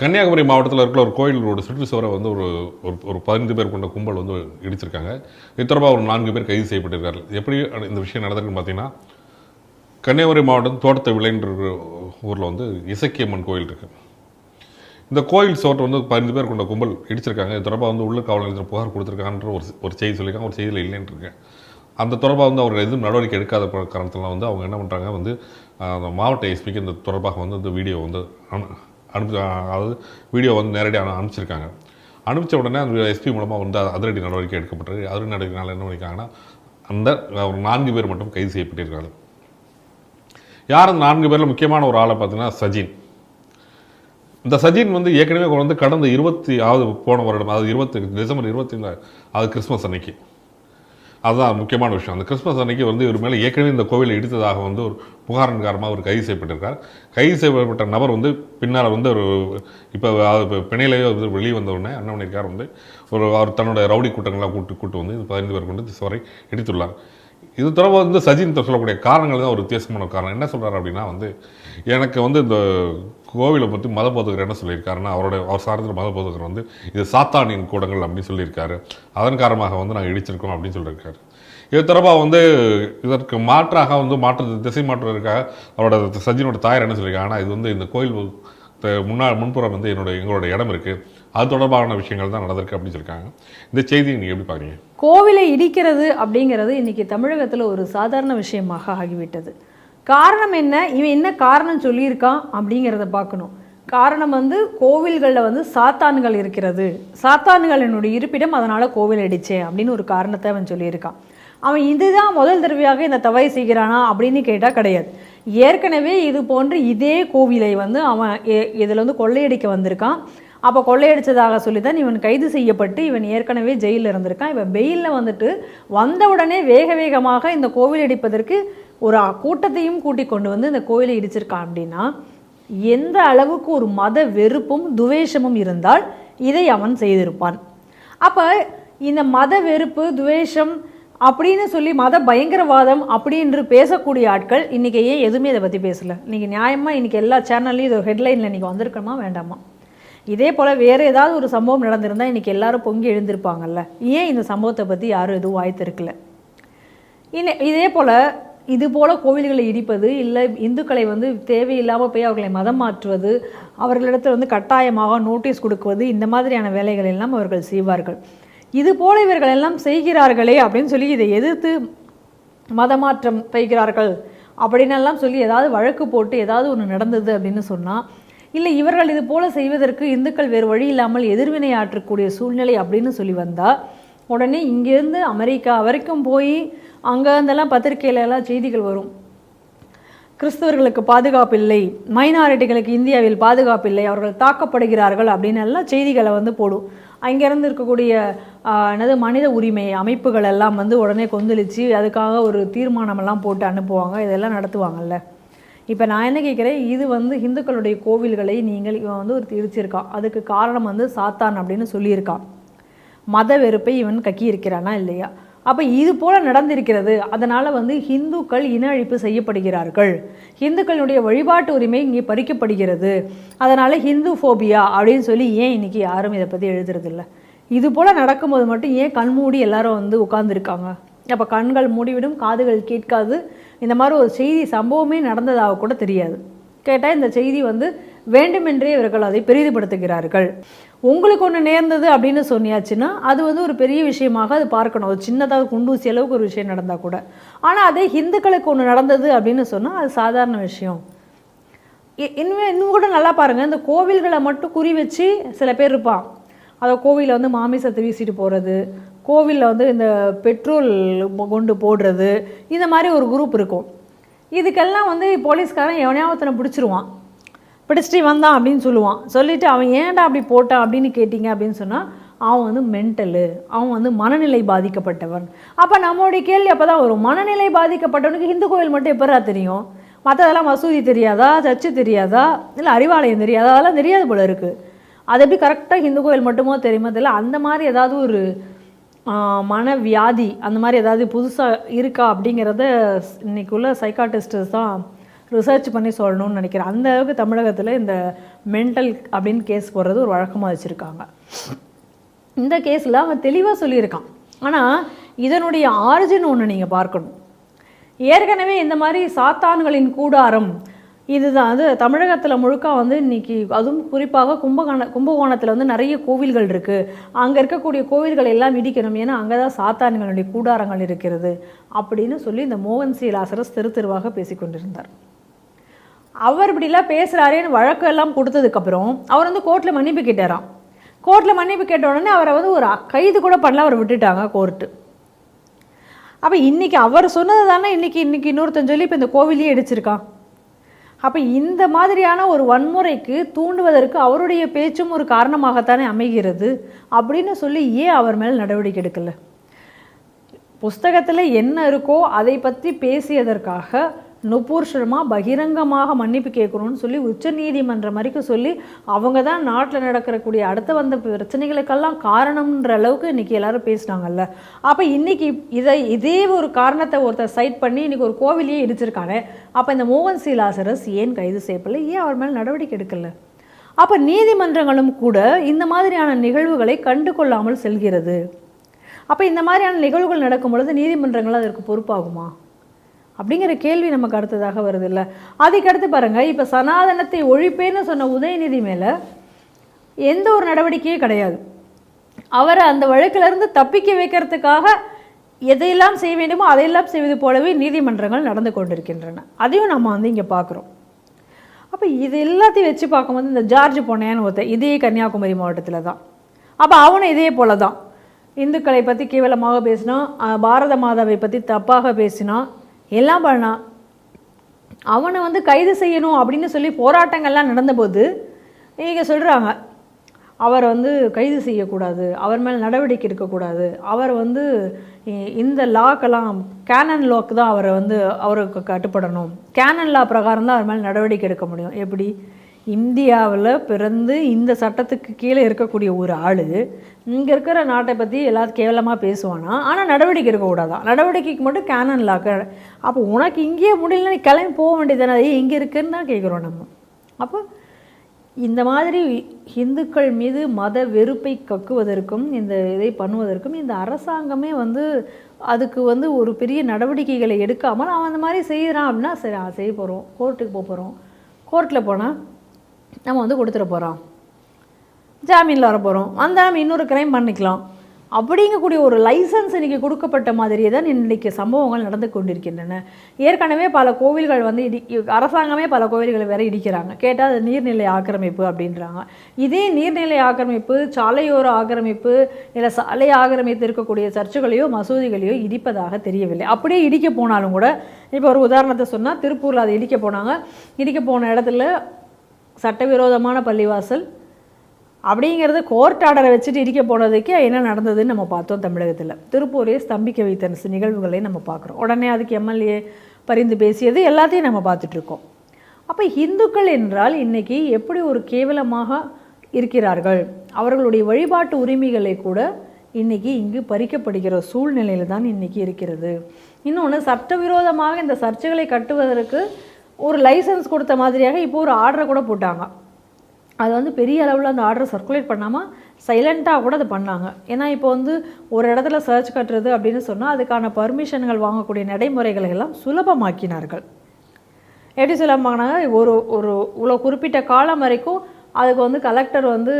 கன்னியாகுமரி மாவட்டத்தில் இருக்கிற ஒரு கோயில் ரோடு சுற்றுச்சுவரை வந்து ஒரு ஒரு ஒரு பதினைந்து பேர் கொண்ட கும்பல் வந்து இடிச்சிருக்காங்க. இது தொடர்பாக ஒரு நான்கு பேர் கைது செய்யப்பட்டிருக்கார்கள். எப்படி இந்த விஷயம் நடந்திருக்குன்னு பார்த்தீங்கன்னா கன்னியாகுமரி மாவட்டம் தோட்டத்தை விளைன்ற ஊரில் வந்து இசக்கியம்மன் கோயில் இருக்குது இந்த கோயில் சோற்று வந்து பதினஞ்சு பேர் கொண்ட கும்பல் இடிச்சிருக்காங்க. இது தொடர்பாக வந்து உள்ள காவல் நிலையத்தில் புகார் கொடுத்துருக்காங்கன்ற ஒரு ஒரு செய்தி சொல்லியிருக்காங்க. ஒரு செய்தியில் இல்லைன்னு இருக்கேன் அந்த தொடர்பாக வந்து அவர் எதுவும் நடவடிக்கை எடுக்காத ப- வந்து அவங்க என்ன பண்ணுறாங்க வந்து அந்த மாவட்ட எஸ்பிக்கு இந்த தொடர்பாக வந்து இந்த வீடியோ வந்து அனு அனுப்பி அதாவது வீடியோ வந்து நேரடியாக அனுப்பிச்சிருக்காங்க. அனுப்பிச்ச உடனே அந்த எஸ்பி மூலமாக வந்து அதிரடி நடவடிக்கை எடுக்கப்பட்டது அதிரடி நடவடிக்கைனால என்ன பண்ணியிருக்காங்கன்னா அந்த ஒரு நான்கு பேர் மட்டும் கைது செய்யப்பட்டிருக்காங்க. யார் அந்த நான்கு பேரில் முக்கியமான ஒரு ஆளை பார்த்தீங்கன்னா சஜின். இந்த சஜின் வந்து ஏற்கனவே வந்து கடந்த இருபத்தி ஆவது போன வருடம் அதாவது இருபத்தி டிசம்பர் இருபத்தி அது கிறிஸ்மஸ் அன்னைக்கு. அதுதான் முக்கியமான விஷயம். அந்த கிறிஸ்மஸ் அன்னைக்கு வந்து இவர் மேலே ஏற்கனவே இந்த கோவிலை இடித்ததாக வந்து ஒரு புகாரின் காரணமாக அவர் கைது செய்யப்பட்டிருக்கார். கைது செய்யப்பட்ட நபர் வந்து பின்னால் வந்து ஒரு இப்போ இப்போ பிணையிலேயே வந்து வெளியே வந்தவுடனே உடனே என்ன பண்ணியிருக்கார் வந்து ஒரு அவர் தன்னோட ரவுடி கூட்டங்களாக கூட்டு கூட்டு வந்து பதினைந்து பேர் கொண்டு சுவரை இடித்துள்ளார். இது தொடர்பாக வந்து சஜின் சொல்லக்கூடிய காரணங்கள் தான் ஒரு வித்தியாசமான காரணம். என்ன சொல்கிறார் அப்படின்னா வந்து எனக்கு வந்து இந்த கோவிலை பற்றி மத போதகர் என்ன சொல்லியிருக்காருன்னா அவரோட அவர் சார்ந்த மத போதகர் வந்து இது சாத்தானின் கூடங்கள் அப்படின்னு சொல்லியிருக்காரு. அதன் காரணமாக வந்து நாங்கள் இடிச்சிருக்கோம் அப்படின்னு சொல்லியிருக்காரு. இது தொடர்பாக வந்து இதற்கு மாற்றாக வந்து மாற்று திசை மாற்றுவதற்காக அவரோட சஜினோட தாயார் என்ன சொல்லியிருக்காங்க ஆனால் இது வந்து இந்த கோயில் த- முன்னாள் முன்புறம் வந்து என்னோட எங்களோட இடம் இருக்குது அது தொடர்பான விஷயங்கள் தான் நடந்திருக்கு அப்படின்னு சொல்லியிருக்காங்க. இந்த செய்தியை நீங்கள் எப்படி பார்க்குறீங்க? கோவிலை இடிக்கிறது அப்படிங்கிறது இன்றைக்கி தமிழகத்தில் ஒரு சாதாரண விஷயமாக ஆகிவிட்டது. காரணம் என்ன? இவன் என்ன காரணம் சொல்லியிருக்கான் அப்படிங்கிறத பார்க்கணும். காரணம் வந்து கோவில்களில் வந்து சாத்தான்கள் இருக்கிறது. சாத்தான்கள் என்னுடைய இருப்பிடம் அதனால் கோவில் அடித்தேன் அப்படின்னு ஒரு காரணத்தை அவன் சொல்லியிருக்கான். அவன் இதுதான் முதல் தடவையாக இந்த தவறை செய்கிறானா அப்படின்னு கேட்டால் கிடையாது. ஏற்கனவே இது போன்று இதே கோவிலை வந்து அவன் இதில் வந்து கொள்ளையடிக்க வந்திருக்கான். அப்போ கொள்ளையடித்ததாக சொல்லி தான் இவன் கைது செய்யப்பட்டு இவன் ஏற்கனவே ஜெயிலில் இருந்திருக்கான். இவன் பெயிலில் வந்துட்டு வந்தவுடனே வேக வேகமாக இந்த கோவில் இடிப்பதற்கு ஒரு கூட்டத்தையும் கூட்டி கொண்டு வந்து இந்த கோவிலை இடிச்சிருக்கான் அப்படின்னா எந்த அளவுக்கு ஒரு மத வெறுப்பும் துவேஷமும் இருந்தால் இதை அவன் செய்திருப்பான். அப்போ இந்த மத வெறுப்பு துவேஷம் அப்படின்னு சொல்லி மத பயங்கரவாதம் அப்படின்னு பேசக்கூடிய ஆட்கள் இன்றைக்கி ஏன் எதுவுமே இதை பற்றி பேசலை? இன்றைக்கி நியாயமாக இன்றைக்கி எல்லா சேனல்லையும் இது ஹெட்லைனில் இன்றைக்கி வந்திருக்கணுமா வேண்டாமா? இதே போல் வேறு ஏதாவது ஒரு சம்பவம் நடந்திருந்தால் இன்றைக்கி எல்லாரும் பொங்கி எழுந்திருப்பாங்கல்ல? ஏன் இந்த சம்பவத்தை பற்றி யாரும் எதுவும் வாய்த்திருக்கல இன்ன இதே போல் இது போல் கோவில்களை இடிப்பது இல்லை இந்துக்களை வந்து தேவையில்லாமல் போய் அவர்களை மதம் மாற்றுவது அவர்களிடத்தில் வந்து கட்டாயமாக நோட்டீஸ் கொடுக்குவது இந்த மாதிரியான வேலைகள் எல்லாம் அவர்கள் செய்வார்கள். இது போல இவர்கள் எல்லாம் செய்கிறார்களே அப்படின்னு சொல்லி இதை எதிர்த்து மதமாற்றம் செய்கிறார்கள் அப்படின்னு எல்லாம் சொல்லி ஏதாவது வழக்கு போட்டு ஏதாவது ஒன்று நடந்தது அப்படின்னு சொன்னால் இல்லை இவர்கள் இது போல செய்வதற்கு இந்துக்கள் வேறு வழி இல்லாமல் எதிர்வினை ஆற்றக்கூடிய சூழ்நிலை அப்படின்னு சொல்லி வந்தால் உடனே இங்கேருந்து அமெரிக்கா வரைக்கும் போய் அங்கே இருந்தெல்லாம் செய்திகள் வரும். கிறிஸ்தவர்களுக்கு பாதுகாப்பு இல்லை மைனாரிட்டிகளுக்கு இந்தியாவில் பாதுகாப்பு இல்லை அவர்கள் தாக்கப்படுகிறார்கள் அப்படின்னு எல்லாம் செய்திகளை வந்து போடும். அங்கேருந்து இருக்கக்கூடிய என்னது மனித உரிமை அமைப்புகள் எல்லாம் வந்து உடனே கொந்தளித்து அதுக்காக ஒரு தீர்மானமெல்லாம் போட்டு அனுப்புவாங்க இதெல்லாம் நடத்துவாங்கல்ல. இப்போ நான் என்ன கேட்குறேன் இது வந்து இந்துக்களுடைய கோவில்களை நீங்கள் இவன் வந்து ஒரு திரிச்சிருக்கான் அதுக்கு காரணம் வந்து சாத்தான் அப்படின்னு சொல்லியிருக்கான் மத வெறுப்பை இவன் கக்கி இருக்கிறானா இல்லையா? அப்போ இது போல் நடந்திருக்கிறது. அதனால் வந்து ஹிந்துக்கள் இன அழிப்பு செய்யப்படுகிறார்கள். ஹிந்துக்களுடைய வழிபாட்டு உரிமை இங்கே பறிக்கப்படுகிறது. அதனால் ஹிந்து ஃபோபியா அப்படின்னு சொல்லி ஏன் இன்னைக்கு யாரும் இதை பற்றி எழுதுறதில்ல? இது போல் நடக்கும்போது மட்டும் ஏன் கண்மூடி எல்லாரும் வந்து உட்கார்ந்துருக்காங்க? அப்போ கண்கள் மூடிவிடும் காதுகள் கேட்காது இந்த மாதிரி ஒரு செய்தி சம்பவமே நடந்ததாக கூட தெரியாது. கேட்டால் இந்த செய்தி வந்து வேண்டுமென்றே இவர்கள் அதை பெரிதுபடுத்துகிறார்கள். உங்களுக்கு ஒன்று நேர்ந்தது அப்படின்னு சொன்னியாச்சுன்னா அது வந்து ஒரு பெரிய விஷயமாக அது பார்க்கணும். ஒரு சின்னதாக குண்டூசி அளவுக்கு ஒரு விஷயம் நடந்தால் கூட. ஆனால் அதே ஹிந்துக்களுக்கு ஒன்று நடந்தது அப்படின்னு சொன்னால் அது சாதாரண விஷயம். இ- இன்னும் இன்னும் கூட நல்லா பாருங்கள் இந்த கோவில்களை மட்டும் குறி வச்சு சில பேர் இருப்பான். அதை கோவிலில் வந்து மாமிசத்தை வீசிட்டு போகிறது கோவிலில் வந்து இந்த பெட்ரோல் கொண்டு போடுறது இந்த மாதிரி ஒரு குரூப் இருக்கும். இதுக்கெல்லாம் வந்து போலீஸ்காரன் எவனையாவத்தனை பிடிச்சிருவான். பிடிச்சிட்டு வந்தான் அப்படின்னு சொல்லுவான். சொல்லிட்டு அவன் ஏன்டா அப்படி போட்டான் அப்படின்னு கேட்டிங்க அப்படின்னு சொன்னால் அவன் வந்து மென்டலு அவன் வந்து மனநிலை பாதிக்கப்பட்டவன். அப்போ நம்மளுடைய கேள்வி அப்போ தான் வரும். மனநிலை பாதிக்கப்பட்டவனுக்கு இந்து கோயில் மட்டும் எப்பரா தெரியும்? மற்றதெல்லாம் மசூதி தெரியாதா? சர்ச்சு தெரியாதா? இல்லை அறிவாலயம் தெரியாதா? அதெல்லாம் தெரியாது போல இருக்குது அது எப்படி கரெக்டாக ஹிந்து கோயில் மட்டுமோ தெரியுமா தெரியல. அந்த மாதிரி ஏதாவது ஒரு மனவியாதி அந்த மாதிரி ஏதாவது புதுசாக இருக்கா அப்படிங்கிறத இன்னைக்கு உள்ள சைக்காட்டிஸ்டர்ஸ் தான் ரிசர்ச் பண்ணி சொல்லணும்னு நினைக்கிறேன். அந்த அளவுக்கு தமிழகத்தில் இந்த மென்டல் அப்படின்னு கேஸ் போடுறது ஒரு வழக்கமாக வச்சுருக்காங்க. இந்த கேஸில் அவன் தெளிவாக சொல்லியிருக்கான். ஆனால் இதனுடைய ஆரிஜின் ஒன்று நீங்கள் பார்க்கணும். ஏற்கனவே இந்த மாதிரி சாத்தான்களின் கூடாரம் இதுதான். அது தமிழகத்தில் முழுக்க வந்து இன்னைக்கு அதுவும் குறிப்பாக கும்பகோண கும்பகோணத்தில் வந்து நிறைய கோவில்கள் இருக்குது அங்கே இருக்கக்கூடிய கோவில்கள் எல்லாம் இடிக்கணும். ஏன்னா அங்கே தான் சாத்தான்களுடைய கூடாரங்கள் இருக்கிறது அப்படின்னு சொல்லி இந்த மோகன் சி லாசரஸ் தெரு தெருவாக பேசிக்கொண்டிருந்தார் அவர் இப்படிலாம் பேசுகிறாரேன்னு வழக்கு எல்லாம் கொடுத்ததுக்கப்புறம் அவர் வந்து கோர்ட்டில் மன்னிப்பு கேட்டாராம். கோர்ட்டில் மன்னிப்பு கேட்ட உடனே அவரை வந்து ஒரு கைது கூட பண்ணல அவரை விட்டுட்டாங்க கோர்ட்டு. அப்போ இன்னைக்கு அவர் சொன்னது தானே இன்னைக்கு இன்றைக்கி இன்னொருத்தன் சொல்லி இப்போ இந்த கோவிலையே இடிச்சிருக்கான். அப்போ இந்த மாதிரியான ஒரு வன்முறைக்கு தூண்டுவதற்கு அவருடைய பேச்சும் ஒரு காரணமாகத்தானே அமைகிறது அப்படின்னு சொல்லி ஏன் அவர் மேல் நடவடிக்கை எடுக்கலை? புஸ்தகத்தில் என்ன இருக்கோ அதை பற்றி பேசியதற்காக நுபூர் பகிரங்கமாக மன்னிப்பு கேட்கணும்னு சொல்லி உச்ச நீதிமன்றம் வரைக்கும் சொல்லி அவங்க தான் நாட்டில் நடக்கிறக்கூடிய அடுத்த வந்த பிரச்சனைகளுக்கெல்லாம் காரணம்ன்ற அளவுக்கு இன்றைக்கி எல்லாரும் பேசினாங்கல்ல. அப்போ இன்றைக்கி இதை இதே ஒரு காரணத்தை ஒருத்தர் சைட் பண்ணி இன்றைக்கி ஒரு கோவிலையே இடிச்சிருக்கானே. அப்போ இந்த மோகன் சி லாசரஸ் ஏன் கைது செய்யப்படல? ஏன் அவர் மேலே நடவடிக்கை எடுக்கல? அப்போ நீதிமன்றங்களும் கூட இந்த மாதிரியான நிகழ்வுகளை கண்டு கொள்ளாமல் செல்கிறது. அப்போ இந்த மாதிரியான நிகழ்வுகள் நடக்கும் பொழுது நீதிமன்றங்கள் அதற்கு பொறுப்பாகுமா? அப்படிங்கிற கேள்வி நமக்கு அடுத்ததாக வருது இல்லை அதுக்கடுத்து பாருங்கள் இப்போ சனாதனத்தை ஒழிப்பேன்னு சொன்ன உதயநிதி மேலே எந்த ஒரு நடவடிக்கையும் கிடையாது. அவரை அந்த வழக்கிலிருந்து தப்பிக்க வைக்கிறதுக்காக எதையெல்லாம் செய்ய வேண்டுமோ அதையெல்லாம் செய்வது போலவே நீதிமன்றங்கள் நடந்து கொண்டிருக்கின்றன. அதையும் நம்ம வந்து இங்கே பார்க்குறோம். அப்போ இது எல்லாத்தையும் வச்சு பார்க்கும்போது இந்த ஜார்ஜ் பொன்னையான்னு ஒருத்தன் இதே கன்னியாகுமரி மாவட்டத்தில் தான் அப்போ அவனும் இதே போல தான் இந்துக்களை பற்றி கேவலமாக பேசினான் பாரத மாதாவை பற்றி தப்பாக பேசினான் எல்லாம் பண்ணான் அவனை வந்து கைது செய்யணும் அப்படின்னு சொல்லி போராட்டங்கள்லாம் நடந்தபோது இங்கே சொல்கிறாங்க அவரை வந்து கைது செய்யக்கூடாது அவர் மேல் நடவடிக்கை எடுக்கக்கூடாது அவர் வந்து இந்த லாக்கெல்லாம் கேனன் லாக்கு தான் அவரை வந்து அவருக்கு கட்டுப்படணும். கேனன் லா பிரகாரம் தான் அவர் மேல் நடவடிக்கை எடுக்க முடியும். எப்படி? இந்தியாவில் பிறந்து இந்த சட்டத்துக்கு கீழே இருக்கக்கூடிய ஒரு ஆள் இங்கே இருக்கிற நாட்டை பற்றி எல்லாத்தையும் கேவலமாக பேசுவானா? ஆனால் நடவடிக்கை இருக்கக்கூடாதான் நடவடிக்கைக்கு மட்டும் கேனன் லாக்க அப்போ உனக்கு இங்கேயே முடியல நீ கிளம்பி போக வேண்டியதானே இங்கே இருக்குன்னு தான் கேட்குறோம் நம்ம. அப்போ இந்த மாதிரி இந்துக்கள் மீது மத வெறுப்பை கக்குவதற்கும் இந்த இதை பண்ணுவதற்கும் இந்த அரசாங்கமே வந்து அதுக்கு வந்து ஒரு பெரிய நடவடிக்கைகளை எடுக்காமல் அவன் அந்த மாதிரி செய்கிறான் அப்படின்னா சரி செய்ய போகிறோம் கோர்ட்டுக்கு போக போகிறோம் கோர்ட்டில் போனால் நம்ம வந்து கொடுத்துட போகிறோம் ஜாமீனில் வர போகிறோம் நம்ம இன்னொரு கிரைம் பண்ணிக்கலாம். அப்படிங்கக்கூடிய ஒரு லைசன்ஸ் இன்றைக்கி கொடுக்கப்பட்ட மாதிரியே தான் இன்றைக்கி சம்பவங்கள் நடந்து கொண்டிருக்கின்றன. ஏற்கனவே பல கோவில்கள் வந்து இடி அரசாங்கமே பல கோவில்களை வேற இடிக்கிறாங்க. கேட்டால் அது நீர்நிலை ஆக்கிரமிப்பு அப்படின்றாங்க. இதே நீர்நிலை ஆக்கிரமிப்பு சாலையோர ஆக்கிரமிப்பு இல்லை சாலை ஆக்கிரமித்து இருக்கக்கூடிய சர்ச்சுகளையோ மசூதிகளையோ இடிப்பதாக தெரியவில்லை. அப்படியே இடிக்க போனாலும் கூட இப்போ ஒரு உதாரணத்தை சொன்னால் திருப்பூரில் அதை இடிக்க போனாங்க. இடிக்க போன இடத்துல சட்டவிரோதமான பள்ளிவாசல் அப்படிங்கிறது கோர்ட் ஆர்டரை வச்சுட்டு இடிக்க போனதுக்கே என்ன நடந்ததுன்னு நம்ம பார்த்தோம் தமிழகத்தில். திருப்பூரே ஸ்தம்பிக்க வைத்த நிகழ்வுகளை நம்ம பார்க்குறோம். உடனே அதுக்கு எம்எல்ஏ பரிந்து பேசியது எல்லாத்தையும் நம்ம பார்த்துட்ருக்கோம் அப்போ இந்துக்கள் என்றால் இன்றைக்கி எப்படி ஒரு கேவலமாக இருக்கிறார்கள்? அவர்களுடைய வழிபாட்டு உரிமைகளை கூட இன்றைக்கி இங்கு பறிக்கப்படுகிற சூழ்நிலையில் தான் இன்றைக்கி இருக்கிறது. இன்னொன்று சட்டவிரோதமாக இந்த சர்ச்சைகளை கட்டுவதற்கு ஒரு லைசன்ஸ் கொடுத்த மாதிரியாக இப்போ ஒரு ஆர்டரை கூட போட்டாங்க. அது வந்து பெரிய அளவில் அந்த ஆர்டரை சர்க்குலேட் பண்ணாமல் சைலண்ட்டாக கூட அதை பண்ணாங்க. ஏன்னா இப்போ வந்து ஒரு இடத்துல சர்ச் கட்டுறது அப்படின்னு சொன்னால் அதுக்கான பர்மிஷன்கள் வாங்கக்கூடிய நடைமுறைகளை எல்லாம் சுலபமாக்கினார்கள். எப்படி சுலபமாக்கினாங்க ஒரு ஒரு இவ்வளோ குறிப்பிட்ட காலம் வரைக்கும் அதுக்கு வந்து கலெக்டர் வந்து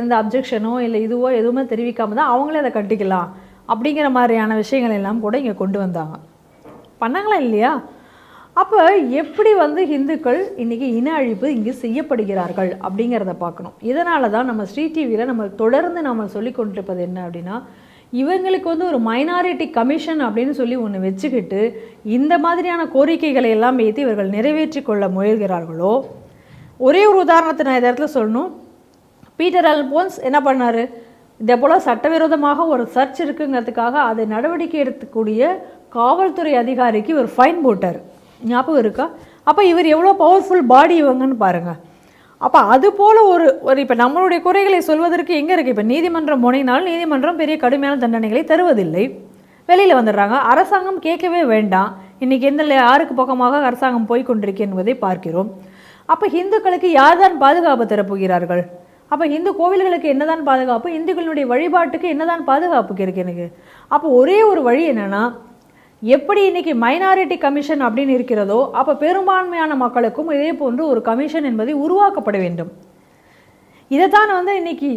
எந்த அப்ஜெக்ஷனோ இல்லை இதுவோ எதுவுமே தெரிவிக்காம தான் அவங்களே அதை கட்டிக்கலாம் அப்படிங்கிற மாதிரியான விஷயங்கள் எல்லாம் கூட இங்கே கொண்டு வந்தாங்க. பண்ணாங்களா இல்லையா? அப்போ எப்படி வந்து இந்துக்கள் இன்றைக்கி இன அழிப்பு இங்கே செய்யப்படுகிறார்கள் அப்படிங்கிறத பார்க்கணும். இதனால தான் நம்ம ஸ்ரீ டிவியில் நம்ம தொடர்ந்து நம்ம சொல்லி கொண்டிருப்பது என்ன அப்படின்னா இவங்களுக்கு வந்து ஒரு மைனாரிட்டி கமிஷன் அப்படின்னு சொல்லி ஒன்று வச்சுக்கிட்டு இந்த மாதிரியான கோரிக்கைகளை எல்லாம் வைத்து இவர்கள் நிறைவேற்றி கொள்ள முயல்கிறார்களோ? ஒரே ஒரு உதாரணத்தை நான் இந்த இடத்துல சொல்லணும். பீட்டர் அல்போன்ஸ் என்ன பண்ணார்? இதே போல் சட்டவிரோதமாக ஒரு சர்ச் இருக்குங்கிறதுக்காக அதை நடவடிக்கை எடுக்கக்கூடிய காவல்துறை அதிகாரிக்கு ஒரு ஃபைன் போட்டார். ஞாபகம் இருக்கா? அப்போ இவர் எவ்வளோ பவர்ஃபுல் பாடி இவங்கன்னு பாருங்கள் அப்போ அது போல் ஒரு ஒரு இப்போ நம்மளுடைய குறைகளை சொல்வதற்கு எங்கே இருக்குது இப்போ நீதிமன்றம் போனீங்கனாலும் நீதிமன்றம் பெரிய கடுமையான தண்டனைகளை தருவதில்லை. வெளியில் வந்துடுறாங்க. அரசாங்கம் கேட்கவே வேண்டாம். இன்றைக்கி எந்த யாருக்கு பக்கமாக அரசாங்கம் போய் கொண்டிருக்கு என்பதை பார்க்கிறோம். அப்போ இந்துக்களுக்கு யார்தான் பாதுகாப்பு தரப்போகிறார்கள்? அப்போ இந்து கோவில்களுக்கு என்னதான் பாதுகாப்பு? இந்துக்களுடைய வழிபாட்டுக்கு என்னதான் பாதுகாப்பு இருக்குது எனக்கு? அப்போ ஒரே ஒரு வழி என்னென்னா எப்படி இன்னைக்கு மைனாரிட்டி கமிஷன் அப்படின்னு இருக்கிறதோ அப்போ பெரும்பான்மையான மக்களுக்கும் இதே போன்று ஒரு கமிஷன் என்பதை உருவாக்கப்பட வேண்டும். இதைத்தான் வந்து இன்னைக்கு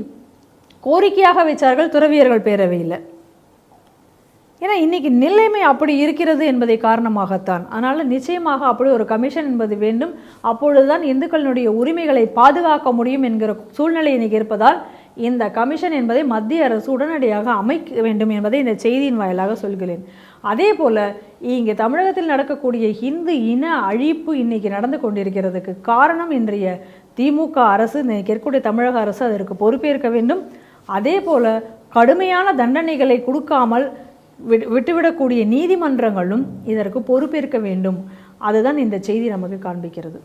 கோரிக்கையாக வச்சார்கள் துறவியர்கள் பேரவையில். ஏன்னா இன்னைக்கு நிலைமை அப்படி இருக்கிறது என்பதை காரணமாகத்தான். அதனால் நிச்சயமாக அப்படி ஒரு கமிஷன் என்பது வேண்டும். அப்பொழுதுதான் இந்துக்களினுடைய உரிமைகளை பாதுகாக்க முடியும் என்கிற சூழ்நிலை இன்னைக்கு இருப்பதால் இந்த கமிஷன் என்பதை மத்திய அரசு உடனடியாக அமைக்க வேண்டும் என்பதை இந்த செய்தியின் வாயிலாக சொல்கிறேன். அதே போல இங்கே தமிழகத்தில் நடக்கக்கூடிய இந்து இன அழிப்பு இன்னைக்கு நடந்து கொண்டிருக்கிறதுக்கு காரணம் இன்றைய திமுக அரசு இன்னைக்கு இருக்கக்கூடிய தமிழக அரசு அதற்கு பொறுப்பேற்க வேண்டும். அதே போல கடுமையான தண்டனைகளை கொடுக்காமல் விட்டு- விட்டுவிடக்கூடிய நீதிமன்றங்களும் இதற்கு பொறுப்பேற்க வேண்டும். அதுதான் இந்த செய்தி நமக்கு காண்பிக்கிறது.